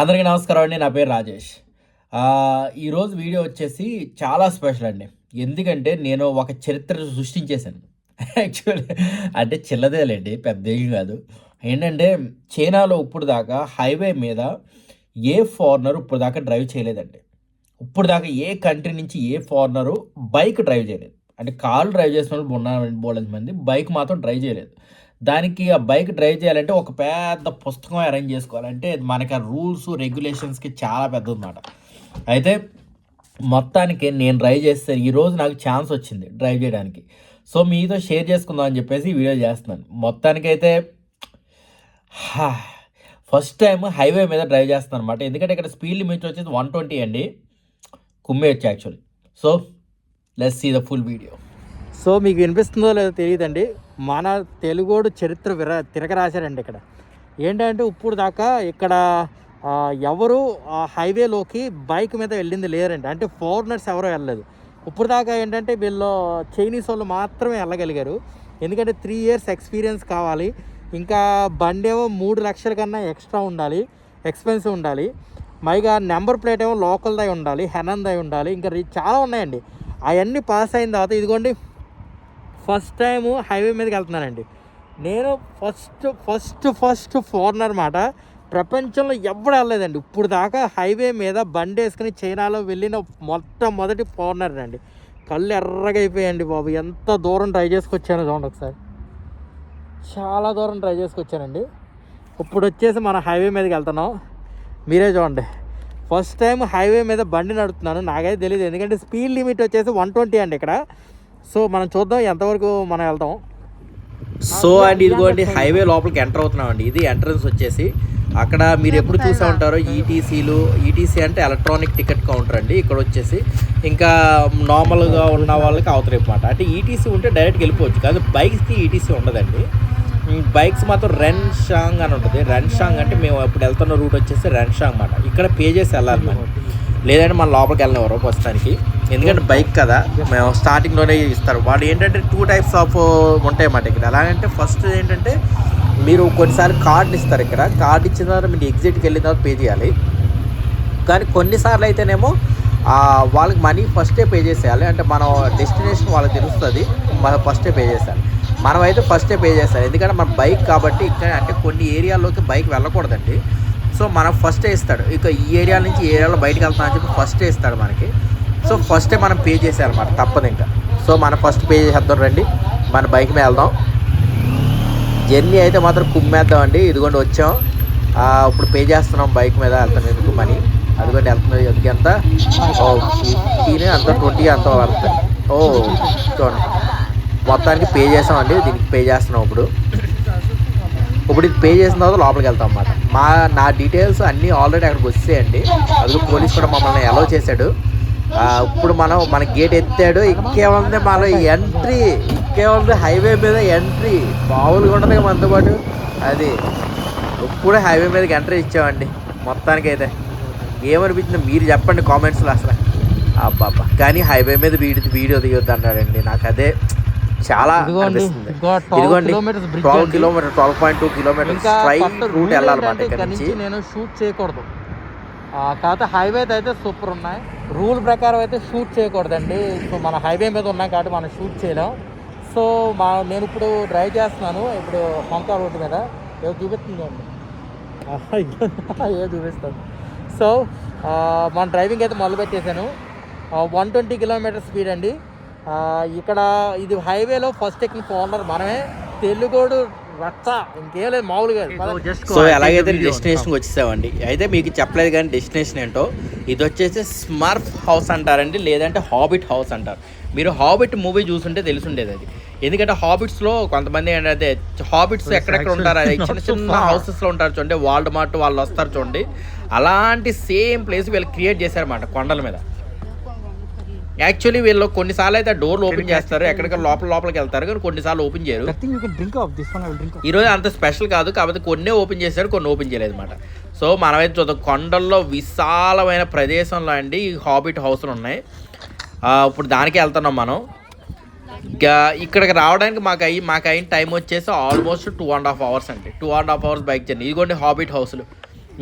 అందరికీ నమస్కారం అండి నా పేరు రాజేష్. ఈరోజు వీడియో వచ్చేసి చాలా స్పెషల్ అండి. ఎందుకంటే నేను ఒక చరిత్ర సృష్టించేశాను. యాక్చువల్లీ అంటే చిల్లదేలేండి పెద్ద ఏం కాదు. ఏంటంటే చైనాలో ఇప్పుడు దాకా హైవే మీద ఏ ఫారినర్ ఇప్పుడు దాకా డ్రైవ్ చేయలేదండి. ఇప్పుడు దాకా ఏ కంట్రీ నుంచి ఏ ఫారినరు బైక్ డ్రైవ్ చేయలేదు. అంటే కారు డ్రైవ్ చేసిన వాళ్ళు ఉన్నారు బోలెంత మంది బైక్ మాత్రం డ్రైవ్ చేయలేదు. దానికి ఆ బైక్ డ్రైవ్ చేయాలంటే ఒక పెద్ద పుస్తకం అరేంజ్ చేసుకోవాలంటే మనకి ఆ రూల్స్ రెగ్యులేషన్స్కి చాలా పెద్ద అనమాట అయితే మొత్తానికి నేను డ్రైవ్ చేస్తే ఈరోజు నాకు ఛాన్స్ వచ్చింది డ్రైవ్ చేయడానికి. సో మీతో షేర్ చేసుకుందాం అని చెప్పేసి వీడియో చేస్తున్నాను. మొత్తానికైతే ఫస్ట్ టైం హైవే మీద డ్రైవ్ చేస్తున్నాను అనమాట ఎందుకంటే ఇక్కడ స్పీడ్ లిమిట్ వచ్చేసి వన్ ట్వంటీ అండి. కుమ్మేయచ్చు actually so let's see the full video so మీకు వినిపిస్తుందో లేదో తెలియదండి. మన తెలుగోడు చరిత్ర విర తిరగరాశారండి ఇక్కడ. ఏంటంటే ఇప్పుడు దాకా ఇక్కడ ఎవరు హైవేలోకి బైక్ మీద వెళ్ళింది లేరండి. అంటే ఫారినర్స్ ఎవరో వెళ్ళలేదు. ఇప్పుడు దాకా ఏంటంటే వీళ్ళు చైనీస్ వాళ్ళు మాత్రమే వెళ్ళగలిగారు. ఎందుకంటే త్రీ ఇయర్స్ ఎక్స్పీరియన్స్ కావాలి. ఇంకా బండి ఏమో మూడు లక్షల కన్నా ఎక్స్ట్రా ఉండాలి. ఎక్స్పెన్సివ్ ఉండాలి. మైగా నెంబర్ ప్లేట్ ఏమో లోకల్దై ఉండాలి. హెనందై ఉండాలి. ఇంకా చాలా ఉన్నాయండి. అవన్నీ పాస్ అయిన తర్వాత ఇదిగోండి ఫస్ట్ టైం హైవే మీదకి వెళ్తున్నానండి. నేను ఫస్ట్ ఫస్ట్ ఫస్ట్ ఫారినర్ మాట ప్రపంచంలో ఎవడు వెళ్ళలేదండి. ఇప్పుడు దాకా హైవే మీద బండి వేసుకుని చైనాలో వెళ్ళిన మొట్టమొదటి ఫారినర్ అండి కళ్ళు ఎర్రగా అయిపోయాయండి బాబు. ఎంత దూరం ట్రై చేసుకొచ్చాను చూడండి ఒకసారి. చాలా దూరం ట్రై చేసుకొచ్చానండి. ఇప్పుడు వచ్చేసి మన హైవే మీదకి వెళ్తున్నాం. మీరే చూడండి. ఫస్ట్ టైం హైవే మీద బండి నడుపుతున్నాను. నాకైతే తెలియదు ఎందుకంటే స్పీడ్ లిమిట్ వచ్చేసి వన్ ట్వంటీ అండి ఇక్కడ. సో మనం చూద్దాం ఎంతవరకు మనం వెళ్తాం. సో అండ్ ఇదిగోండి హైవే లోపలికి ఎంటర్ అవుతున్నాం అండి ఇది ఎంట్రన్స్ వచ్చేసి. అక్కడ మీరు ఎప్పుడు చూసే ఉంటారో E ఈటీసీలు ఈటీసీ అంటే ఎలక్ట్రానిక్ టికెట్ కౌంటర్ అండి. ఇక్కడ వచ్చేసి ఇంకా నార్మల్గా ఉన్న వాళ్ళకి అవతల మాట అంటే ఈటీసీ ఉంటే డైరెక్ట్గా వెళ్ళిపోవచ్చు. కానీ బైక్స్కి ఈటీసీ ఉండదండి. బైక్స్ మాత్రం రెన్ షాంగ్ అని ఉంటుంది. రెన్ షాంగ్ అంటే మేము ఇప్పుడు వెళ్తున్న రూట్ వచ్చేసి రెన్ షాంగ్ అన్నమాట. ఇక్కడ పే చేసి వెళ్ళాలి లేదంటే మన లోపలికి వెళ్ళినవారు ప్రస్తుతానికి. ఎందుకంటే బైక్ కదా మేము స్టార్టింగ్లోనే ఇస్తారు. వాళ్ళు ఏంటంటే టూ టైప్స్ ఆఫ్ uh, ఉంటాయి అన్నమాట ఇక్కడ. ఎలాగంటే ఫస్ట్ ఏంటంటే మీరు కొన్నిసార్లు కార్డు ఇస్తారు ఇక్కడ. కార్డు ఇచ్చిన తర్వాత మీరు ఎగ్జిట్కి వెళ్ళిన తర్వాత పే చేయాలి. కానీ కొన్నిసార్లు అయితేనేమో వాళ్ళకి మనీ ఫస్టే పే చేసేయాలి. అంటే మనం డెస్టినేషన్ వాళ్ళకి తెలుస్తుంది మనం ఫస్టే పే చేయాలి మనం అయితే ఫస్టే పే చేస్తారు ఎందుకంటే మన బైక్ కాబట్టి ఇక్కడ అంటే కొన్ని ఏరియాల్లోకి బైక్ వెళ్ళకూడదండి. సో మనం ఫస్టే ఇస్తాడు. ఇక ఈ ఏరియా నుంచి ఏరియాలో బయటకు వెళ్తాం అని చెప్పి ఫస్టే ఇస్తాడు మనకి. సో ఫస్టే మనం పే చేసేయాలన్నమాట తప్పదు ఇంకా. సో మనం ఫస్ట్ పే చేసేద్దాం రండి మన బైక్ మీద వెళ్దాం. జర్నీ అయితే మాత్రం కుమ్మేద్దాం అండి ఇదిగోండి వచ్చాం. ఇప్పుడు పే చేస్తున్నాం బైక్ మీద వెళ్తాం ఎందుకు మనీ? అదిగోండి వెళ్తున్నది ఎందుకు ఎంత? ఓ ఫిఫ్టీన్ అంత ట్వంటీ అంత పడుతుంది. ఓ చూడండి. మొత్తానికి పే చేసామండి. దీనికి పే చేస్తున్నాం ఇప్పుడు. ఇప్పుడు ఇది పే చేసిన తర్వాత లోపలికి వెళ్తాం అన్నమాట. మా నా డీటెయిల్స్ అన్నీ ఆల్రెడీ అక్కడికి వచ్చేయండి. అందులో పోలీస్ కూడా మమ్మల్ని అలౌ చేశాడు. ఇప్పుడు మనం మన గేట్ ఎత్తాడు. ఇంకేముంది మన ఎంట్రీ ఇంకేముంది హైవే మీద ఎంట్రీ మామూలుగా ఉండదు మనతో పాటు. అది ఇప్పుడే హైవే మీదకి ఎంట్రీ ఇచ్చామండి. మొత్తానికి అయితే ఏమనిపించింది మీరు చెప్పండి కామెంట్స్లో అసలు. అబ్బాబ్బా. కానీ హైవే మీద వీడి వీడియో దిగొద్దు అన్నాడండి. నాకు అదే చాలా అనిపిస్తుంది. ఇంకో 12 ఇదిగోండి kilometers bridge twelve. Kilometre twelve point two kilometre ఇంకా స్ట్రైట్ రూట్ వెళ్ళాలన్నమాట ఇక్కడ నుంచి. నేను షూట్ చేయకూడదు. కాకపోతే హైవే అయితే సూపర్ ఉన్నాయి. రూల్ ప్రకారం అయితే షూట్ చేయకూడదండి. సో మన హైవే మీద ఉన్నాం కాబట్టి మనం షూట్ చేయలేం. సో మా నేను ఇప్పుడు డ్రైవ్ చేస్తున్నాను. ఇప్పుడు హొంకా రోడ్డు మీద. ఏదో చూపిస్తుంది అండి ఏదో చూపిస్తుంది. సో మన డ్రైవింగ్ అయితే మొదలు పెట్టేశాను వన్ ట్వంటీ కిలోమీటర్ స్పీడ్ అండి. ఇక్కడ ఇది హైవేలో ఫస్ట్ ఎక్కిన ఫోనర్ మనమే. తెలుగోడు రచ్చ. ఇంకేం లేదు మామూలుగా. సో ఎలాగైతే డెస్టినేషన్కి వచ్చేసామండి అయితే మీకు చెప్పలేదు కానీ డెస్టినేషన్ ఏంటో ఇది వచ్చేసి స్మర్ఫ్ హౌస్ అంటారండి లేదంటే హాబిట్ హౌస్ అంటారు. మీరు హాబిట్ మూవీ చూసుంటే తెలుసుండేది అది. ఎందుకంటే హాబిట్స్లో కొంతమంది ఏంటంటే హాబిట్స్ ఎక్కడెక్కడ ఉంటారు అది చిన్న చిన్న హౌసెస్లో ఉంటారు చూడండి వాల్డ్ మార్ట్ వాళ్ళు వస్తారు చూడండి. అలాంటి సేమ్ ప్లేస్ వీళ్ళు క్రియేట్ చేశారన్నమాట కొండల మీద. యాక్చువల్లీ వీళ్ళు కొన్నిసార్లు అయితే డోర్లు ఓపెన్ చేస్తారు. ఎక్కడికక్కడ లోపల లోపలికి వెళ్తారు. కానీ కొన్నిసార్లు ఓపెన్ చేయరు. ఈ రోజు అంత స్పెషల్ కాదు. కాకపోతే కొన్ని ఓపెన్ చేశారు కొన్ని ఓపెన్ చేయలేదు అనమాట సో మనమైతే చూద్దాం. కొండల్లో విశాలమైన ప్రదేశంలో అండి ఈ హాబిట్ హౌస్లు ఉన్నాయి. ఇప్పుడు దానికి వెళ్తున్నాం మనం. ఇంకా ఇక్కడికి రావడానికి మాకు అయ్యి మాకు అయిన టైం వచ్చేసి almost two and half hours అండి. Two and half hours bike journey ఇదిగోండి హాబిట్ హౌస్లు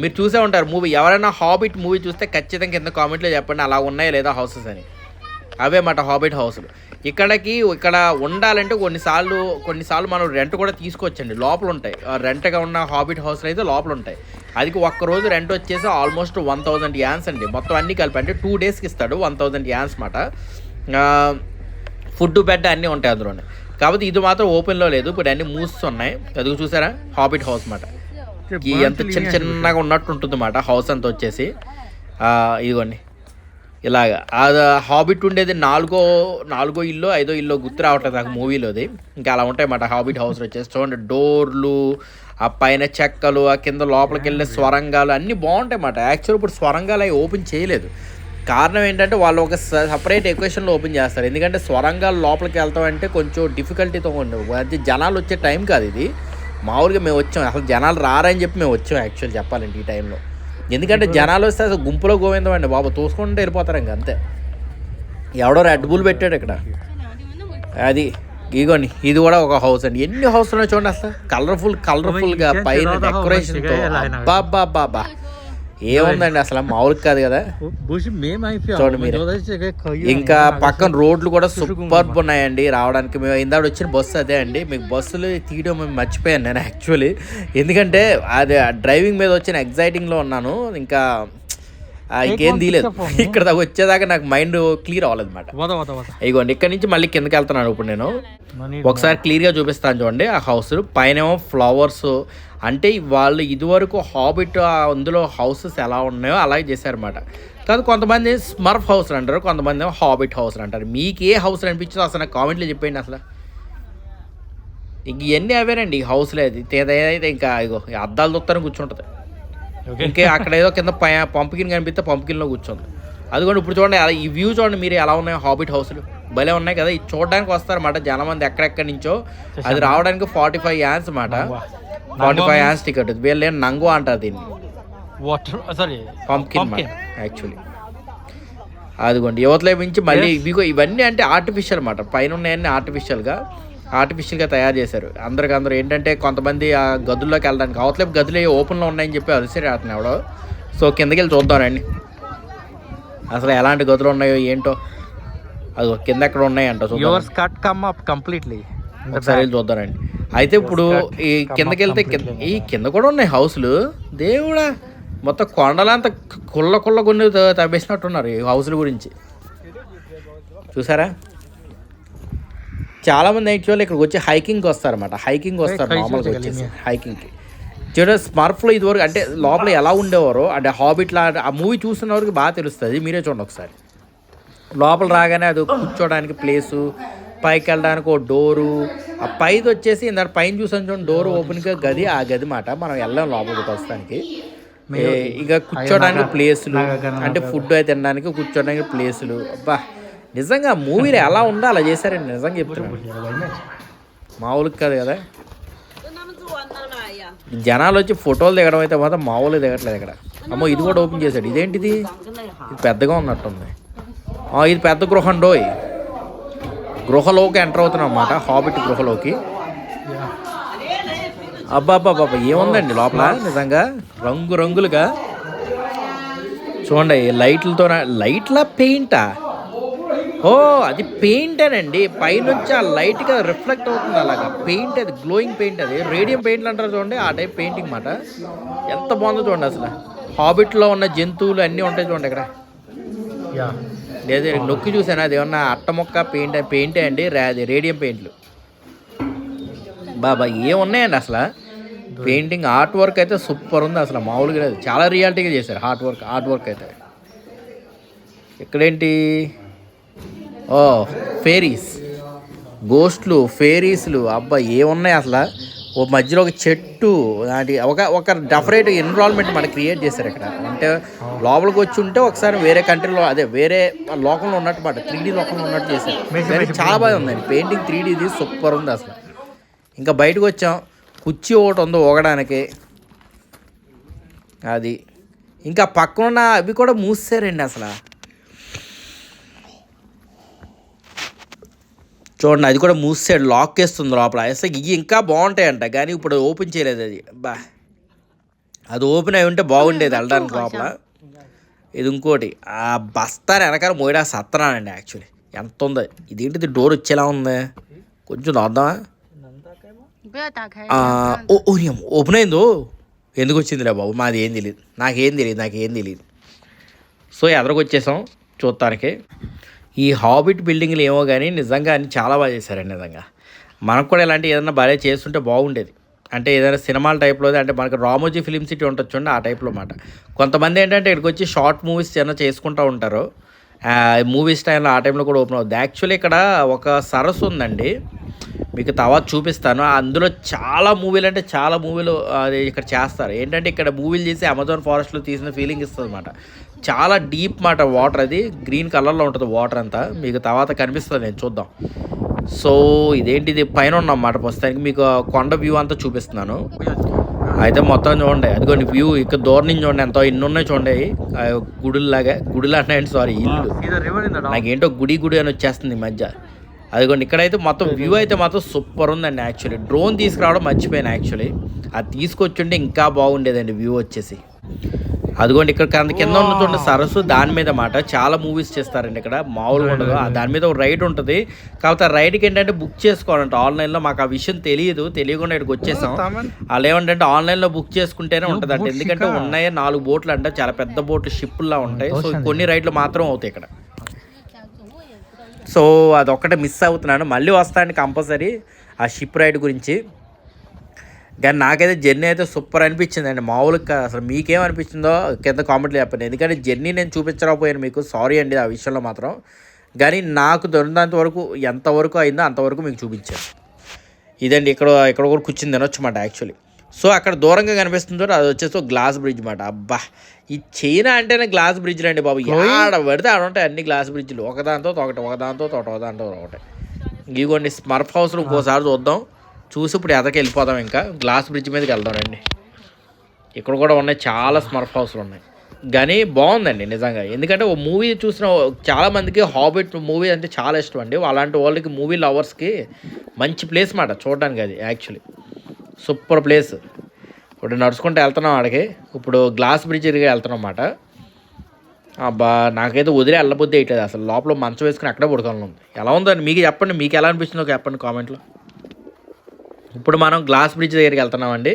మీరు చూసే ఉంటారు మూవీ ఎవరైనా హాబిట్ మూవీ చూస్తే ఖచ్చితంగా కింద కామెంట్లో చెప్పండి. అలా ఉన్నాయా లేదా హౌసెస్ అని. అవే మాట హాబిట్ హౌస్లు ఇక్కడికి ఇక్కడ ఉండాలంటే కొన్నిసార్లు కొన్నిసార్లు మనం రెంట్ కూడా తీసుకోవచ్చండి. లోపల ఉంటాయి. రెంట్గా ఉన్న హాబిట్ హౌస్లు అయితే లోపల ఉంటాయి. అది ఒక్క రోజు రెంట్ వచ్చేసి ఆల్మోస్ట్ వన్ థౌజండ్ యాన్స్ అండి. మొత్తం అన్ని కలిపి అంటే టూ డేస్కి ఇస్తాడు వన్ థౌజండ్ యాన్స్ మాట ఫుడ్ బెడ్ అన్నీ ఉంటాయి అందులోనే. కాకపోతే ఇది మాత్రం ఓపెన్లో లేదు. ఇప్పుడు అన్ని మూస్తున్నాయి అదిగో చూసారా? హాబిట్ హౌస్ మాట ఎంత చిన్న చిన్నగా ఉన్నట్టు ఉంటుంది మాట హౌస్ అంతా వచ్చేసి. ఇదిగోండి. ఇలాగ. అది హాబిట్ ఉండేది నాలుగో నాలుగో ఇల్లు ఐదో ఇల్లు గుర్తు రావట్లేదు నాకు మూవీలోది. ఇంకా అలా ఉంటాయి మాట హాబిట్ హౌస్ వచ్చేసి చూడండి డోర్లు ఆ పైన చెక్కలు ఆ కింద లోపలికి వెళ్ళే స్వరంగాలు అన్నీ బాగుంటాయి మాట యాక్చువల్ ఇప్పుడు స్వరంగాలు అవి ఓపెన్ చేయలేదు. కారణం ఏంటంటే వాళ్ళు ఒక సపరేట్ ఎక్వేషన్లో ఓపెన్ చేస్తారు. ఎందుకంటే స్వరంగాలు లోపలికి వెళ్తాం అంటే కొంచెం డిఫికల్టీతో ఉండవు అది జనాలు వచ్చే టైం కాదు ఇది. మామూలుగా మేము వచ్చాం. అసలు జనాలు రారని చెప్పి మేము వచ్చాం యాక్చువల్ చెప్పాలంటే ఈ టైంలో. ఎందుకంటే జనాలు వస్తే అసలు గుంపులో గోవిందం అండి. బాబు తోసుకుంటూ వెళ్ళిపోతారు ఇంక అంతే. ఎవడో రెడ్ బుల్ పెట్టాడు ఇక్కడ. అది ఇగోండి ఇది కూడా ఒక హౌస్ అండి. ఎన్ని హౌస్ ఉన్నాయి చూడండి అసలు. కలర్ఫుల్ కలర్ఫుల్గా పైన డెకరేషన్తో బాబా బాబా ఏముందండి అసలు మామూలుగా కాదు కదా. చూడండి మీరు. ఇంకా పక్కన రోడ్లు కూడా సూపర్ ఉన్నాయండి రావడానికి. మేము ఇందాక వచ్చిన బస్సు అదే అండి. మీకు బస్సులు తీయడం మేము మర్చిపోయాను నేను యాక్చువల్లీ ఎందుకంటే అది డ్రైవింగ్ మీద వచ్చిన ఎగ్జైటింగ్లో ఉన్నాను. ఇంకా ఇంకేం తీయలేదు ఇక్కడ దాకా వచ్చేదాకా నాకు మైండ్ క్లియర్ అవ్వలేదు అనమాట ఇగోండి ఇక్కడ నుంచి మళ్ళీ కిందకి వెళ్తున్నాను ఇప్పుడు నేను. ఒకసారి క్లియర్గా చూపిస్తాను చూడండి ఆ హౌస్ పైన ఏమో ఫ్లవర్స్ అంటే వాళ్ళు ఇదివరకు హాబిట్ అందులో హౌసెస్ ఎలా ఉన్నాయో అలాగే చేశారన్నమాట. కాదు కొంతమంది స్మర్ఫ్ హౌస్ అంటారు కొంతమంది ఏమో హాబిట్ హౌస్ అంటారు. మీకు ఏ హౌస్ అనిపించిందో అసలు నాకు కామెంట్లో చెప్పండి అసలు. ఇంక ఇవన్నీ అవేనండి ఈ హౌస్లో ఏదైతే ఇంకా ఇగో అద్దాలు దొత్తని కూర్చుంటుంది. ఇంకే అక్కడ ఏదో కింద పంపుకిన్ కనిపిస్తే పంపుకిన్లో కూర్చోండి అదిగోండి ఇప్పుడు చూడండి అలా ఈ వ్యూ చూడండి మీరు ఎలా ఉన్నాయో హాబిట్ హౌస్లు భలే ఉన్నాయి కదా ఇది చూడడానికి వస్తారన్నమాట జనం మంది ఎక్కడెక్కడి నుంచో. అది రావడానికి ఫార్టీ ఫైవ్ యాన్స్ అన్నమాట ఫార్టీ ఫైవ్ యాన్స్ టికెట్ వీళ్ళు ఏం నంగు అంటారు దీన్ని? వాటర్ సారీ పంప్కిన్ యాక్చువల్లీ అదిగోండి యువతలో నుంచి మళ్ళీ ఇవన్నీ అంటే ఆర్టిఫిషియల్ అన్నమాట పైన ఉన్నాయన్నీ ఆర్టిఫిషియల్గా ఆర్టిఫిషియల్గా తయారు చేశారు. అందరికి అందరూ ఏంటంటే కొంతమంది ఆ గదుల్లోకి వెళ్ళడానికి అవతలేపు గదులు ఓపెన్లో ఉన్నాయని చెప్పి అలసిరి అతను ఎవడో. సో కిందకి వెళ్ళి చూద్దామండి అసలు ఎలాంటి గదులు ఉన్నాయో ఏంటో అది కింద ఎక్కడ ఉన్నాయంట యువర్స్ కట్ కమ్ అప్ కంప్లీట్లీ ఒకసారి వెళ్ళి చూద్దానండి అయితే ఇప్పుడు ఈ కిందకి వెళ్తే ఈ కింద కూడా ఉన్నాయి హౌస్లు. దేవుడా మొత్తం కొండలంతా కుళ్ళ కుళ్ళ కొన్ని తవ్వేసినట్టున్నారు ఈ హౌస్ల గురించి. చూసారా? చాలామంది యాక్చువల్లీ ఇక్కడికి వచ్చి హైకింగ్కి వస్తారన్నమాట. హైకింగ్ వస్తారు చూడగలిగాం. వచ్చేసి హైకింగ్కి చూడ స్మర్ఫ్లో ఇదివరకు అంటే లోపల ఎలా ఉండేవారో అంటే హాబిట్లా ఆ మూవీ చూస్తున్న వరకు బాగా తెలుస్తుంది. మీరే చూడండి ఒకసారి. లోపల రాగానే అది కూర్చోడానికి ప్లేసు పైకి వెళ్ళడానికి ఒక డోరు ఆ పైది వచ్చేసి ఇందాక పైన చూసాను చూడండి డోర్ ఓపెన్గా గది ఆ గది మాట. మనం వెళ్ళాం లోపలికి ప్రస్తుతానికి. ఏ, ఇక కూర్చోడానికి ప్లేసులు అంటే ఫుడ్ అయితే తినడానికి కూర్చోడానికి ప్లేసులు అబ్బా నిజంగా మూవీలో ఎలా ఉందో అలా చేశారండి నిజంగా చెప్తున్నాను మామూలుకి కాదు కదా. జనాలు వచ్చి ఫోటోలు దిగడం అయితే మాత్రం మామూలు దిగట్లేదు ఇక్కడ. అమ్మో ఇది కూడా ఓపెన్ చేశాడు. ఇదేంటిది? ఇది పెద్దగా ఉన్నట్టుంది. ఇది పెద్ద గృహం డోయ్. గృహలోకి ఎంటర్ అవుతున్నాం అన్నమాట హాబిట్ గృహలోకి. అబ్బా అబ్బా అబ్బా ఏముందండి లోపల? నిజంగా రంగు రంగులుగా చూడండి లైట్లతో లైట్లా పెయింటా? ఓ అది పెయింటేనండి పైనుంచి ఆ లైట్గా రిఫ్లెక్ట్ అవుతుంది అలాగా. పెయింట్ అది గ్లోయింగ్ పెయింట్ అది. రేడియం పెయింట్లు అంటారు చూడండి ఆ టైప్ పెయింటింగ్ మాట. ఎంత బాగుందో చూడండి అసలు. హాబిట్లో ఉన్న జంతువులు అన్నీ ఉంటాయి చూడండి ఇక్కడ. యా. లేదు నొక్కి చూసాను? అది ఏమన్నా అట్ట మొక్క పెయింట్ పెయింటే అండి? అది రేడియం పెయింట్లు బాబా ఏమున్నాయండి అసలు? పెయింటింగ్ ఆర్ట్ వర్క్ అయితే సూపర్ ఉంది అసలు మామూలుగా లేదు. చాలా రియాలిటీగా చేశారు ఆర్ట్ వర్క్ ఆర్ట్ వర్క్ అయితే. ఇక్కడేంటి? ఓ ఫేరీస్ గోస్ట్లు ఫేరీస్లు అబ్బా ఏమున్నాయి అసలు? ఓ మధ్యలో ఒక చెట్టు లాంటి ఒక ఒక డెఫరెట్ ఎన్విరాన్మెంట్ మనకి క్రియేట్ చేశారు ఇక్కడ. అంటే లోపలికి వచ్చి ఉంటే ఒకసారి వేరే కంట్రీలో అదే వేరే లోకంలో ఉన్నట్టు మాట త్రీ డీ లోకంలో ఉన్నట్టు చేశారు. చాలా బాగా ఉందండి పెయింటింగ్ త్రీ డీది సూపర్ ఉంది అసలు. ఇంకా బయటకు వచ్చాం. కుర్చీ ఒకటి ఉంది ఊగడానికి. అది. ఇంకా పక్కన అవి కూడా మూసారండి అసలు. చూడండి అది కూడా మూసేడ్ లాక్ వేస్తుంది లోపల. అసలు ఇవి ఇంకా బాగుంటాయంట కానీ ఇప్పుడు ఓపెన్ చేయలేదు అది. బా. అది ఓపెన్ అయి ఉంటే బాగుండేది hmm, వెళ్ళడానికి లోపల. ఇది ఇంకోటి ఆ బస్తా వెనకాల మోయడా సత్తనానండి యాక్చువల్లీ ఎంత ఉందో? ఇదేంటిది? డోర్ వచ్చేలా ఉంది? కొంచెం చూద్దామా ఓపెన్ అయిందో? ఎందుకు వచ్చిందిలే బాబు? మాది ఏం తెలియదు నాకేం తెలియదు నాకేం తెలియదు సో ఎదరకు వచ్చేసాం చూడటానికి ఈ హాబిట్ బిల్డింగ్లు ఏమో కానీ నిజంగా అని చాలా బాగా చేశారండి నిజంగా. మనకు కూడా ఇలాంటి ఏదైనా బాగా చేస్తుంటే బాగుండేది. అంటే ఏదైనా సినిమాల టైప్లో అంటే మనకి రామోజీ ఫిలిం సిటీ ఉంటుంది చూడండి ఆ టైప్లో మాట. కొంతమంది ఏంటంటే ఇక్కడికి వచ్చి షార్ట్ మూవీస్ ఏమైనా చేసుకుంటూ ఉంటారు. మూవీస్ టైంలో ఆ టైంలో కూడా ఓపెన్ అవుతుంది యాక్చువల్లీ ఇక్కడ ఒక సరస్సు ఉందండి. మీకు తర్వాత చూపిస్తాను. అందులో చాలా మూవీలు అంటే చాలా మూవీలు అది ఇక్కడ చేస్తారు. ఏంటంటే ఇక్కడ మూవీలు చేసి అమెజాన్ ఫారెస్ట్లో తీసిన ఫీలింగ్ ఇస్తుంది అనమాట చాలా డీప్ మాట వాటర్ అది. గ్రీన్ కలర్లో ఉంటుంది వాటర్ అంతా. మీకు తర్వాత కనిపిస్తుంది నేను చూద్దాం. సో ఇదేంటిది పైన ఉన్నమాట ప్రస్తుతానికి. మీకు కొండ వ్యూ అంతా చూపిస్తున్నాను. అయితే మొత్తం చూడండి. అదిగోండి వ్యూ. ఇక్కడ దూరం నుంచి చూడండి ఎంతో. ఇన్ని ఉన్నాయి చూడండి. గుడుల్లాగా గుడులు అన్నాయండి సారీ ఇల్లు నాకేంటో గుడి గుడి అని వచ్చేస్తుంది ఈ మధ్య. అదిగోండి ఇక్కడైతే మొత్తం వ్యూ అయితే మాత్రం సూపర్ ఉందండి యాక్చువల్లీ డ్రోన్ తీసుకురావడం మర్చిపోయాను యాక్చువల్లీ అది తీసుకొచ్చుంటే ఇంకా బాగుండేదండి వ్యూ వచ్చేసి. అదిగోండి ఇక్కడ కింద కింద ఉన్న చూడండి సరస్సు దాని మీద మాట. చాలా మూవీస్ చేస్తారండి ఇక్కడ. మామూలుగా ఉండదు. దాని మీద ఒక రైడ్ ఉంటుంది. కాకపోతే ఆ రైడ్కి ఏంటంటే బుక్ చేసుకోవాలంట. ఆన్లైన్లో మాకు ఆ విషయం తెలియదు. తెలియకుండా ఇక్కడికి వచ్చేసాం. వాళ్ళు ఏమంటే ఆన్లైన్లో బుక్ చేసుకుంటేనే ఉంటుంది అంటే ఎందుకంటే ఉన్నాయి నాలుగు బోట్లు అంటే. చాలా పెద్ద బోట్లు షిప్పుల్లా ఉంటాయి. సో కొన్ని రైడ్లు మాత్రం అవుతాయి ఇక్కడ. సో అదొక్కటే మిస్ అవుతున్నాను. మళ్ళీ వస్తాను కంపల్సరీ ఆ షిప్ రైడ్ గురించి. కానీ నాకైతే జర్నీ అయితే సూపర్ అనిపించింది అండి. మామూలుగా. అసలు మీకేం అనిపించిందో కింద కామెంట్లో చెప్పండి. ఎందుకంటే జర్నీ నేను చూపించకపోయాను మీకు. సారీ అండి ఆ విషయంలో మాత్రం. కానీ నాకు దొరికినంత వరకు ఎంతవరకు అయిందో అంతవరకు మీకు చూపించాను. ఇదండి ఇక్కడ ఇక్కడ కూడా కూర్చుని తినొచ్చు మాట యాక్చువల్లీ సో అక్కడ దూరంగా కనిపిస్తుంది అది వచ్చేసి ఒక గ్లాస్ బ్రిడ్జ్ మాట. అబ్బా! ఈ చైనా అంటేనే గ్లాస్ బ్రిడ్జ్లు అండి బాబు. ఆడ పడితే ఆడ ఉంటాయి అన్ని గ్లాస్ బ్రిడ్జ్లు ఒకదాంతో ఒకటి ఒకదాంతో ఒకటి ఒకదాంతో ఒకటి ఇదిగోండి స్మర్ఫ్ హౌస్లో ఇంకోసారి చూద్దాం. చూసి ఇప్పుడు ఎదకి వెళ్ళిపోదాం ఇంకా. గ్లాస్ బ్రిడ్జ్ మీదకి వెళ్దామండి ఇక్కడ కూడా ఉన్నాయి చాలా స్మర్ఫ్ హౌస్లు ఉన్నాయి. కానీ బాగుందండి నిజంగా. ఎందుకంటే ఓ మూవీ చూసిన చాలామందికి హాబిట్ మూవీ అంటే చాలా ఇష్టం అండి. అలాంటి వాళ్ళకి మూవీ లవర్స్కి మంచి ప్లేస్ మాట చూడడానికి అది యాక్చువల్లీ. Super place. ఇప్పుడు నడుచుకుంటూ వెళ్తున్నాం ఆడికి. ఇప్పుడు గ్లాస్ బ్రిడ్జ్ తిరిగి వెళ్తున్నాం అన్నమాట అబ్బా నాకైతే వదిలే వెళ్ళబుద్ధి వేయట్లేదు అసలు లోపల మంచం వేసుకుని అక్కడే పడుకోవాలి ఎలా ఉందండి? మీకు చెప్పండి మీకు ఎలా అనిపించిందో చెప్పండి కామెంట్లో. ఇప్పుడు మనం గ్లాస్ బ్రిడ్జ్ దగ్గరికి వెళ్తున్నామండి.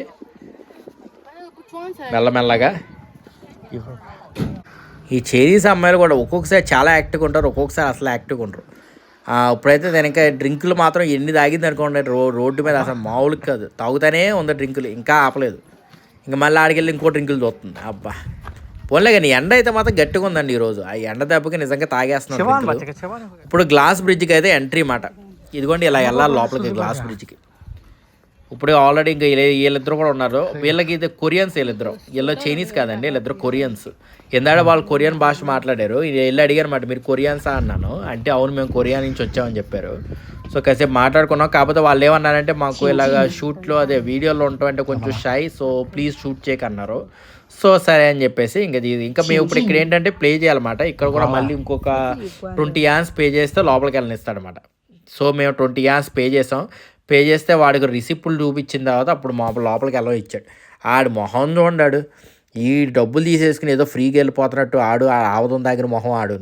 మెల్లమెల్లగా. ఈ చైనీస్ అమ్మాయిలు కూడా ఒక్కొక్కసారి చాలా యాక్టివ్గా ఉంటారు ఒక్కొక్కసారి అసలు యాక్టివ్గా ఉంటారు ఇప్పుడైతే దానికి డ్రింకులు మాత్రం ఎన్ని తాగింది అనుకోండి రో రోడ్డు మీద అసలు మామూలుగా కాదు. తాగుతానే ఉంది డ్రింకులు ఇంకా ఆపలేదు. ఇంకా మళ్ళీ ఆడికెళ్ళి ఇంకో డ్రింకులు చూస్తుంది అబ్బా. పోన్లే కానీ ఎండ అయితే మాత్రం గట్టిగా ఉందండి ఈరోజు. ఆ ఎండ దెబ్బకి నిజంగా తాగేస్తున్నాం. ఇప్పుడు గ్లాస్ బ్రిడ్జ్కి అయితే ఎంట్రీ మాట. ఇదిగోండి ఇలా వెళ్ళాలి లోపలికి గ్లాస్ బ్రిడ్జ్కి ఇప్పుడు ఆల్రెడీ ఇంకా వీళ్ళ- వీళ్ళిద్దరు కూడా ఉన్నారు. వీళ్ళకి ఇది కొరియన్స్ వీళ్ళిద్దరు. వీళ్ళు చైనీస్ కాదండి వీళ్ళిద్దరు కొరియన్స్ ఎందాడ వాళ్ళు కొరియన్ భాష మాట్లాడారు. ఇది వెళ్ళి అడిగారు అనమాట మీరు కొరియన్సా అన్నాను. అంటే అవును మేము కొరియా నుంచి వచ్చామని చెప్పారు. సో కాసేపు మాట్లాడుకున్నాం. కాకపోతే వాళ్ళు ఏమన్నారంటే మాకు ఇలాగ షూట్లో అదే వీడియోలో ఉంటామంటే కొంచెం షై సో ప్లీజ్ షూట్ చేయక అన్నారు. సో సరే అని చెప్పేసి ఇంకా ఇది- ఇంకా మేము ఇప్పుడు ఇక్కడ ఏంటంటే ప్లే చేయాలన్నమాట. ఇక్కడ కూడా మళ్ళీ ఇంకొక ట్వంటీ యాన్స్ పే చేస్తే లోపలికి వెళ్ళనిస్తాడనమాట సో మేము ట్వంటీ యాన్స్ పే చేసాం. పే చేస్తే వాడికి రిసిప్ట్లు చూపించిన తర్వాత అప్పుడు మా లోపలికి ఎలా ఇచ్చాడు. ఆడు మొహం చూడాడు ఈ డబ్బులు తీసేసుకుని ఏదో ఫ్రీగా వెళ్ళిపోతున్నట్టు ఆడు ఆవదం దగ్గర మొహం ఆడు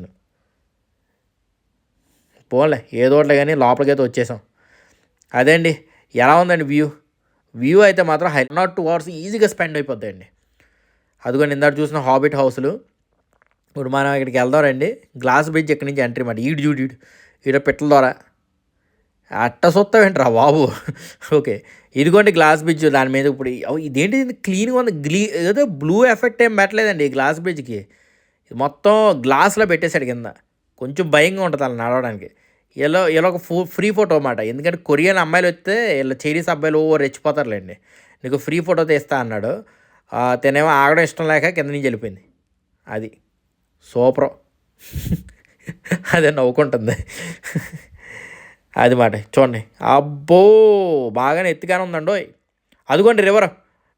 పోలే ఏదో ఒకటి కానీ లోపలికి అయితే వచ్చేసాం. అదే అండి ఎలా ఉందండి వ్యూ వ్యూ అయితే మాత్రం హై నాట్ టూ అవర్స్ ఈజీగా స్పెండ్ అయిపోద్దండి. అదిగోండి ఇందాక చూసిన హాబిట్ హౌస్లు ఇప్పుడు మనం ఇక్కడికి వెళ్దాం రండి. గ్లాస్ బ్రిడ్జ్ ఇక్కడి నుంచి ఎంట్రీ మాట. ఈడు చూడు ఈడు. ఈడ పెట్టల ద్వారా. అట్ట సొత్తమేంట్రా బాబు? ఓకే. ఇదిగోండి గ్లాస్ బ్రిడ్జ్ దాని మీద ఇప్పుడు ఇదేంటి ఇది? క్లీన్గా ఉంది. గ్లీ ఏదో బ్లూ ఎఫెక్ట్ ఏం పెట్టలేదండి ఈ గ్లాస్ బ్రిడ్జ్కి. మొత్తం గ్లాస్లో పెట్టేశాడు కింద. కొంచెం భయంగా ఉంటుంది అలా నడవడానికి. ఇలా ఇలా ఒక ఫో ఫ్రీ ఫోటో అన్నమాట. ఎందుకంటే కొరియన్ అమ్మాయిలు వస్తే ఇలా చైనీస్ అబ్బాయిలు ఓ రెచ్చిపోతారులేండి. నీకు ఫ్రీ ఫోటో తీస్తా అన్నాడు. తినేమో ఆగడం ఇష్టం లేక కింద నుంచి వెళ్ళిపోయింది. అది సూపర్. అదే నవ్వుకుంటుంది. అది మాట చూడండి. అబ్బో బాగానే ఎత్తుగానే ఉందండోయ్ అదిగోండి రివర్.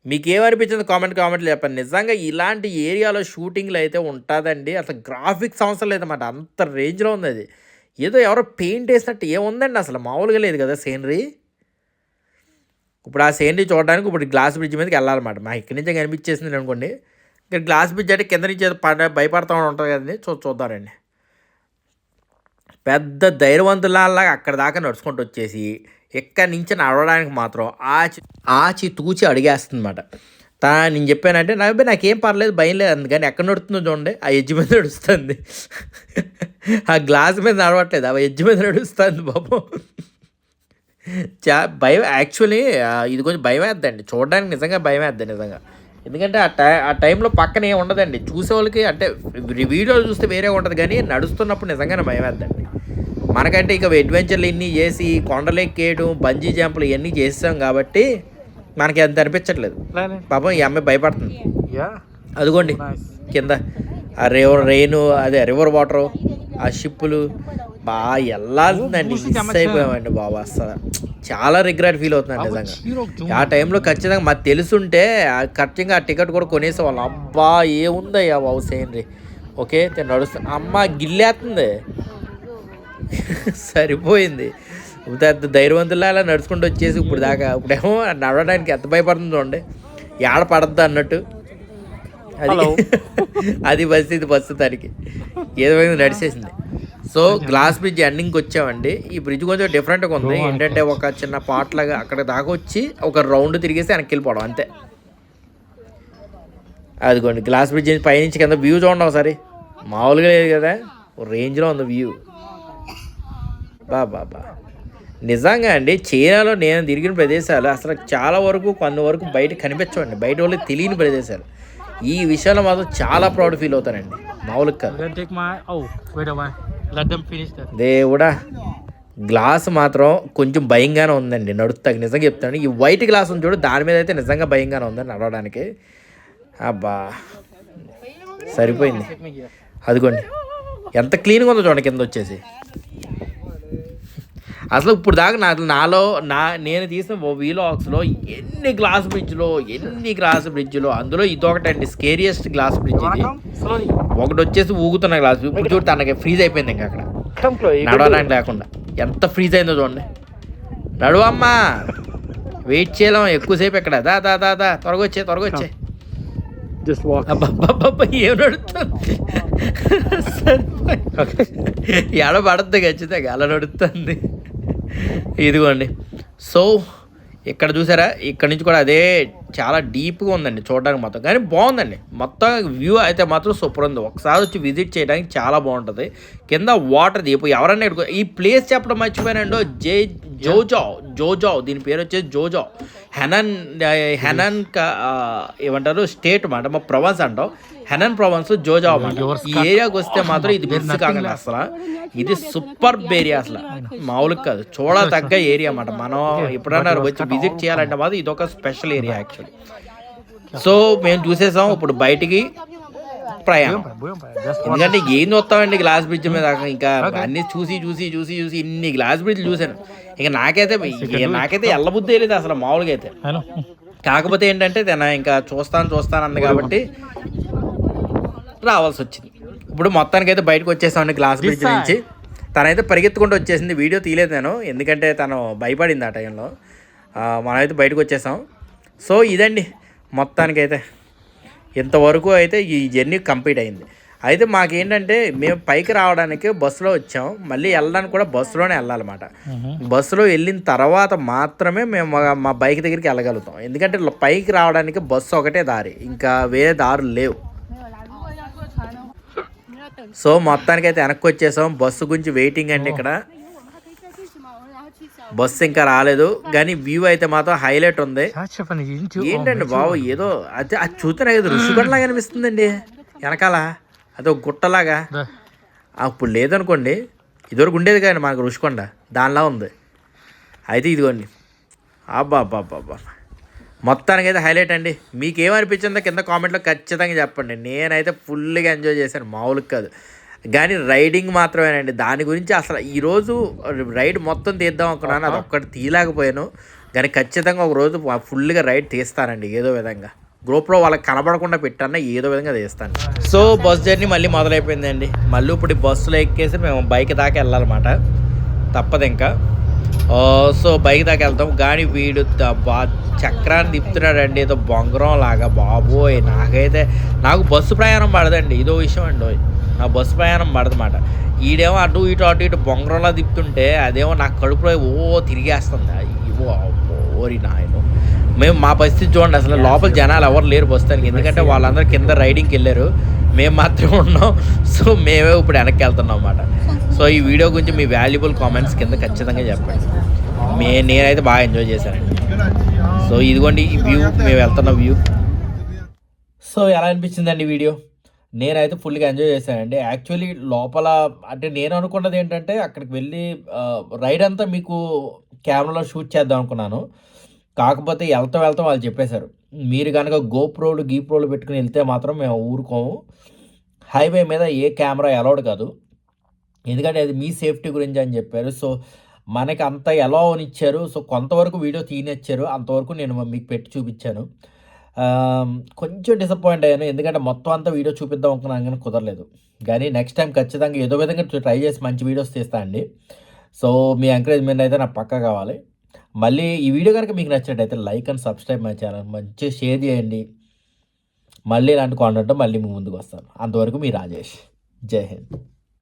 మీకు ఏమనిపించింది కామెంట్ కామెంట్లు చెప్పండి. నిజంగా ఇలాంటి ఏరియాలో షూటింగ్లు అయితే ఉంటుందండి. అసలు గ్రాఫిక్స్ అవసరం లేదన్నమాట. అంత రేంజ్లో ఉంది అది. ఏదో ఎవరో పెయింట్ వేసినట్టు ఏముందండి అసలు? మామూలుగా లేదు కదా సీనరీ. ఇప్పుడు ఆ సీనరీ చూడడానికి ఇప్పుడు గ్లాస్ బ్రిడ్జ్ మీదకి వెళ్ళాలన్నమాట. మా ఇక్కడి నుంచే కనిపించేసింది అనుకోండి. ఇక్కడ గ్లాస్ బ్రిడ్జ్ అంటే కింద నుంచి పడ భయపడతా ఉంటుంది కదండి. చూ చూద్దారండి పెద్ద ధైర్యవంతులాగా అక్కడ దాకా నడుచుకుంటూ వచ్చేసి ఇక్కడి నుంచి నడవడానికి మాత్రం ఆచి ఆచి తూచి అడిగేస్తుందన్నమాట. తా నేను చెప్పానంటే నాకు నాకేం పర్లేదు భయం లేదు అందుకని ఎక్కడ నడుస్తుందో చూడండి ఆ ఎడ్జ్ మీద నడుస్తుంది. ఆ గ్లాస్ మీద నడవట్లేదు ఆ ఎడ్జ్ మీద నడుస్తుంది బాబు. చా భయం యాక్చువల్లీ ఇది కొంచెం భయం వేద్దండి చూడడానికి నిజంగా భయం వేద్దండి నిజంగా. ఎందుకంటే ఆ టై ఆ టైంలో పక్కన ఏం ఉండదండి. చూసే వాళ్ళకి అంటే వీడియోలు చూస్తే వేరే ఉంటుంది కానీ నడుస్తున్నప్పుడు నిజంగానే భయం వేద్దండి. మనకంటే ఇక అడ్వెంచర్లు ఇన్ని చేసి కొండలెక్కేయడం బంజీ జంపులు ఇవన్నీ చేస్తాం కాబట్టి మనకి అంత అనిపించట్లేదు. పాపం ఈ అమ్మాయి భయపడుతుంది. అదిగోండి. కింద. ఆ రివర్ రెయిన్ అదే రివర్ వాటర్ ఆ షిప్పులు బాగా వెళ్ళాల్సిందండి మూసి. అయిపోయామండి బాబు అసలు చాలా రిగ్రెట్ ఫీల్ అవుతున్నాను నిజంగా. ఆ టైంలో ఖచ్చితంగా మాకు తెలుసుంటే ఖచ్చితంగా ఆ టికెట్ కూడా కొనేసేవాళ్ళం అబ్బా ఏముందయ్యా బాబు సేనరీ ఓకే నేను నడుస్తాను అమ్మ గిల్లేస్తుంది సరిపోయింది. పెద్ద ధైర్యవంతులా అలా నడుచుకుంటూ వచ్చేసి ఇప్పుడు దాకా. ఇప్పుడేమో నడవడానికి ఎంత భయపడుతుందో చూడండి. ఏడ పడద్దు అన్నట్టు. అది. అది పరిస్థితి ప్రస్తుతానికి ఏదో విధంగా నడిచేసింది. సో గ్లాస్ బ్రిడ్జ్ ఎండింగ్కి వచ్చామండి. ఈ బ్రిడ్జ్ కొంచెం డిఫరెంట్గా ఉంది. ఏంటంటే ఒక చిన్న పాట్ లాగా అక్కడ దాకా వచ్చి ఒక రౌండ్ తిరిగేసి వెనక్కి వెళ్ళిపోవడం అంతే. అదిగోండి గ్లాస్ బ్రిడ్జ్ నుంచి పైనుంచి కింద వ్యూ చూడండి ఒకసారి. మామూలుగా లేదు కదా. రేంజ్లో ఉంది వ్యూ. బా బా బా. నిజంగా అండి చైనాలో నేను తిరిగిన ప్రదేశాలు అసలు చాలా వరకు కొన్ని వరకు బయట కనిపించవండి. బయట వాళ్ళకి తెలియని ప్రదేశాలు. ఈ విషయంలో మాత్రం చాలా ప్రౌడ్ ఫీల్ అవుతానండి. మామూలుగా దేవుడా గ్లాస్ మాత్రం కొంచెం భయంగానే ఉందండి. నడుస్తాక నిజంగా చెప్తాను. ఈ వైట్ గ్లాస్ ఉంది చూడు దాని మీద అయితే నిజంగా భయంగానే ఉందండి నడవడానికి. అబ్బా సరిపోయింది. అదిగోండి. ఎంత క్లీన్గా ఉందో చూడండి కింద వచ్చేసి. అసలు ఇప్పుడు దాకా నా నాలో నా నేను తీసిన వీలాగ్స్లో ఎన్ని గ్లాస్ బ్రిడ్జ్లో ఎన్ని గ్లాస్ బ్రిడ్జ్లో అందులో ఇదొకటండి స్కేరియస్ట్ గ్లాస్ బ్రిడ్జ్ ఇది. ఒకటి వచ్చేసి ఊగుతున్న గ్లాస్ ఇప్పుడు చూడు తనకి ఫ్రీజ్ అయిపోయింది ఇంకా అక్కడ. నడవడానికి లేకుండా. ఎంత ఫ్రీజ్ అయిందో చూడండి. నడువమ్మా. వెయిట్ చేయలేం ఎక్కువసేపు ఎక్కడ? దా దా దా దా. త్వరగా వచ్చే త్వరగా వచ్చే. ఏం నడుస్తుంది? ఎడ పడద్దు ఖచ్చితంగా అలా నడుస్తుంది. ఇదిగోండి. సో ఇక్కడ చూసారా? ఇక్కడ నుంచి కూడా అదే చాలా డీప్గా ఉందండి చూడడానికి మొత్తం కానీ బాగుందండి. మొత్తం వ్యూ అయితే మాత్రం సూపర్ ఉంది. ఒకసారి వచ్చి విజిట్ చేయడానికి చాలా బాగుంటుంది. కింద వాటర్ దీపు. ఎవరన్నా ఇక్కడికి- ఈ ప్లేస్ చెప్పడం మర్చిపోయానండో జే జోజో జోజో. దీని పేరు వచ్చేసి జోజో. హెనన్ హెనన్ క- ఏమంటారు? స్టేట్ అన్నమాట మా ప్రవాస్ అంటాం. హెనన్ ప్రొవెన్స్ జోజో ఈ ఏరియాకి వస్తే మాత్రం ఇది మిస్ కాకండి అసలు. ఇది సూపర్ ఏరియా అసలు. మామూలుగా కాదు చూడతగ్గ ఏరియా అన్నమాట. మనం ఎప్పుడన్నా వచ్చి విజిట్ చేయాలంటే మాత్రం ఇది ఒక స్పెషల్ ఏరియా యాక్చువల్లీ సో మేము చూసేసాం ఇప్పుడు బయటికి ప్రయాణం. ఎందుకంటే ఏం చూస్తామండి గ్లాస్ బ్రిడ్జ్ మీద? ఇంకా అన్ని చూసి చూసి చూసి చూసి ఇన్ని గ్లాస్ బ్రిడ్జ్ చూశాను. ఇక నాకైతే నాకైతే ఎల్లబుద్ధి లేదు అసలు మామూలుగా అయితే. కాకపోతే ఏంటంటే తన ఇంకా చూస్తాను చూస్తాను అంది కాబట్టి రావాల్సి వచ్చింది ఇప్పుడు మొత్తానికైతే బయటకు వచ్చేసామండి గ్లాస్ బ్రిడ్జ్ నుంచి. తనైతే పరిగెత్తుకుంటూ వచ్చేసింది. వీడియో తీయలేదు నేను. ఎందుకంటే తను భయపడింది ఆ టైంలో. మనమైతే బయటకు వచ్చేసాం. సో ఇదండి మొత్తానికైతే. ఇంతవరకు అయితే ఈ జర్నీ కంప్లీట్ అయింది. అయితే మాకేంటంటే మేము పైకి రావడానికి బస్సులో వచ్చాం. మళ్ళీ వెళ్ళడానికి కూడా బస్సులోనే వెళ్ళాలన్నమాట. బస్సులో వెళ్ళిన తర్వాత మాత్రమే మేము మా- బైక్ దగ్గరికి వెళ్ళగలుగుతాం. ఎందుకంటే పైకి రావడానికి బస్సు ఒకటే దారి. ఇంకా వేరే దారులు లేవు. సో మొత్తానికైతే వెనక్కి వచ్చేసాం. బస్సు గురించి వెయిటింగ్ అండి ఇక్కడ. బస్సు ఇంకా రాలేదు. కానీ వ్యూ అయితే మాత్రం హైలైట్ ఉంది. ఏంటండి బాబు ఏదో అది అది చూస్తే ఏదో ఋషికొండలాగా అనిపిస్తుందండి. వెనకాల అది గుట్టలాగా. అప్పుడు లేదనుకోండి ఇదివరకు ఉండేది కానీ మనకు ఋషికొండ దానిలా ఉంది. అయితే ఇదిగోండి. అబ్బా అబ్బా అబ్బా అబ్బా మొత్తానికి అయితే హైలైట్ అండి. మీకు ఏమనిపించిందో కింద కామెంట్లో ఖచ్చితంగా చెప్పండి. నేనైతే ఫుల్గా ఎంజాయ్ చేశాను. మామూలుగా కాదు. కానీ రైడింగ్ మాత్రమేనండి. దాని గురించి అసలు ఈరోజు రైడ్ మొత్తం తీద్దాం అనుకున్నాను. అది ఒక్కటి తీయలేకపోయాను. కానీ ఖచ్చితంగా ఒక రోజు ఫుల్గా రైడ్ తీస్తానండి. ఏదో విధంగా. గ్రూప్లో వాళ్ళకి కనబడకుండా పెట్టాను ఏదో విధంగా తీస్తాను. సో బస్ జర్నీ మళ్ళీ మొదలైపోయిందండి. మళ్ళీ ఇప్పుడు బస్సులో ఎక్కేసి మేము బైక్ దాకా వెళ్ళాలన్నమాట. తప్పదు ఇంకా సో బైక్ దాకా వెళ్తాం. కానీ వీడు బా చక్రాన్ని తిప్పుతున్నాడండి. ఏదో బొంగరం లాగా బాబోయ్. నాకైతే నాకు బస్సు ప్రయాణం పడదండి. ఇదో విషయం అండి. నా బస్సు ప్రయాణం పడదన్నమాట. ఈడేమో అటు ఇటు అటు ఇటు బొంగరంలా తిప్పుతుంటే అదేమో నాకు కడుపులో ఓ తిరిగేస్తుంది. ఇవో ఓరి నాయన. మేము మా పరిస్థితి చూడండి. అసలు లోపల జనాలు ఎవరు లేరు బస్తానికి ఎందుకంటే వాళ్ళందరూ కింద రైడింగ్కి వెళ్ళారు. మేము మాత్రమే ఉన్నాం. సో మేమే ఇప్పుడు వెనక్కి వెళ్తున్నాం అన్నమాట సో ఈ వీడియో గురించి మీ వాల్యుబుల్ కామెంట్స్ కింద ఖచ్చితంగా చెప్పండి. మే నేనైతే బాగా ఎంజాయ్ చేశానండి. సో ఇదిగోండి ఈ వ్యూ మేము వెళ్తున్న వ్యూ. సో ఎలా అనిపించిందండి వీడియో? నేనైతే ఫుల్గా ఎంజాయ్ చేశానండి. యాక్చువల్లీ లోపల అంటే నేను అనుకున్నది ఏంటంటే అక్కడికి వెళ్ళి రైడ్ అంతా మీకు కెమెరాలో షూట్ చేద్దాం అనుకున్నాను. కాకపోతే వెళ్తాం వెళ్తాం వాళ్ళు చెప్పేశారు. మీరు కనుక గోప్రోలు గీప్రోలు పెట్టుకుని వెళ్తే మాత్రం మేము ఊరుకోము. హైవే మీద ఏ కెమెరా అలౌడ్ కాదు. ఎందుకంటే అది మీ సేఫ్టీ గురించి అని చెప్పారు. సో మనకి అంత ఎలా ఇచ్చారు సో కొంతవరకు వీడియో తీనిచ్చారు. అంతవరకు నేను మీకు పెట్టి చూపించాను. కొంచెం డిసప్పాయింట్ అయ్యాను. ఎందుకంటే మొత్తం అంతా వీడియో చూపిద్దాం అనుకున్నాను కానీ కుదరలేదు. కానీ నెక్స్ట్ టైం ఖచ్చితంగా ఏదో విధంగా ట్రై చేసి మంచి వీడియోస్ తీస్తా అండి. సో మీ ఎంకరేజ్మెంట్ అయితే నాకు పక్కా కావాలి. మళ్ళీ ఈ వీడియో కనుక మీకు నచ్చినట్టయితే like and subscribe my channel. మంచిగా షేర్ చేయండి. మళ్ళీ ఇలాంటి కాంటెంట్ మళ్ళీ మీ ముందుకు వస్తాను. అంతవరకు మీ రాజేష్. జై హింద్.